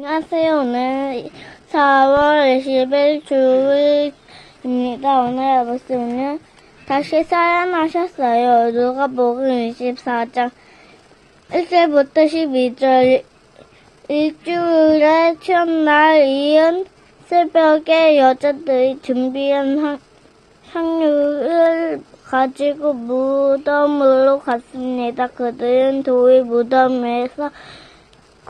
안녕하세요. 오늘 4월 20일 주일입니다. 오늘 말씀은 다시 사연하셨어요. 누가복음 24장 1절부터 12절 일주일의 첫날 이은 새벽에 여자들이 준비한 향, 향유를 가지고 무덤으로 갔습니다. 그들은 돌 무덤에서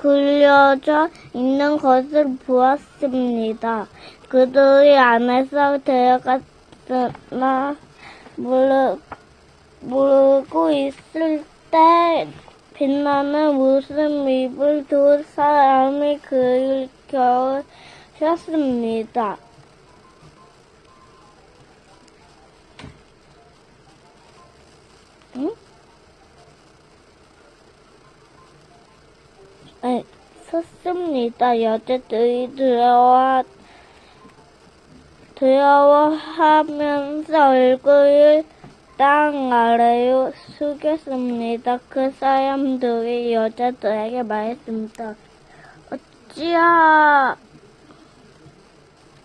굴려져 있는 것을 보았습니다. 그들이 안에서 들어갔으나 모르, 모르고 있을 때 빛나는 무슨 입을 두 사람이 그를 겨우셨습니다. 섰습니다. 여자들이 두려워, 두려워하면서 얼굴을 땅 아래로 숙였습니다. 그 사람들이 여자들에게 말했습니다. 어찌하,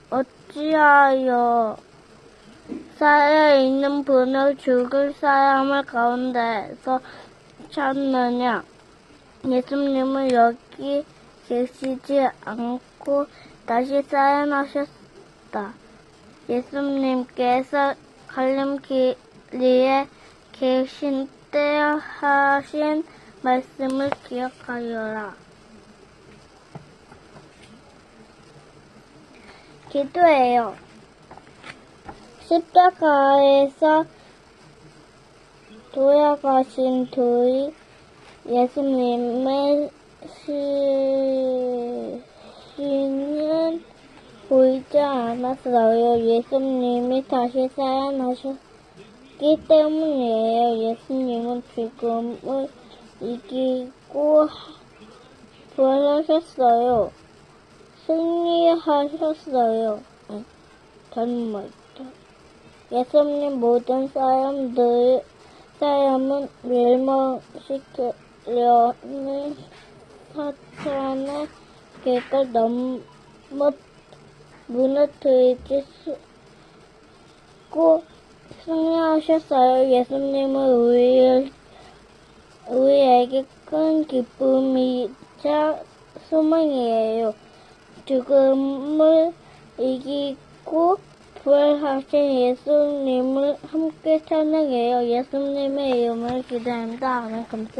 어찌하여 살아있는 분을 죽을 사람을 가운데서 찾느냐? 예수님은 여기 계시지 않고 다시 사연하셨다. 예수님께서 갈림길리에 계신 때 하신 말씀을 기억하여라. 기도해요. 십자가에서 돌아가신 둘이 예수님의 시신은 보이지 않았어요. 예수님이 다시 살아나셨기 때문이에요. 예수님은 죽음을 이기고 부활하셨어요. 승리하셨어요. 응, 다른 말이다. 예수님 모든 사람들, 사람은 멸망시키려는 사탄의 계획을 너무 무너뜨리고 승리하셨어요. 예수님은 우리, 우리에게 큰 기쁨이자 소망이에요. 죽음을 이기고 부활하신 예수님을 함께 찬양해요. 예수님의 이름을 기도합니다. 아멘. 감사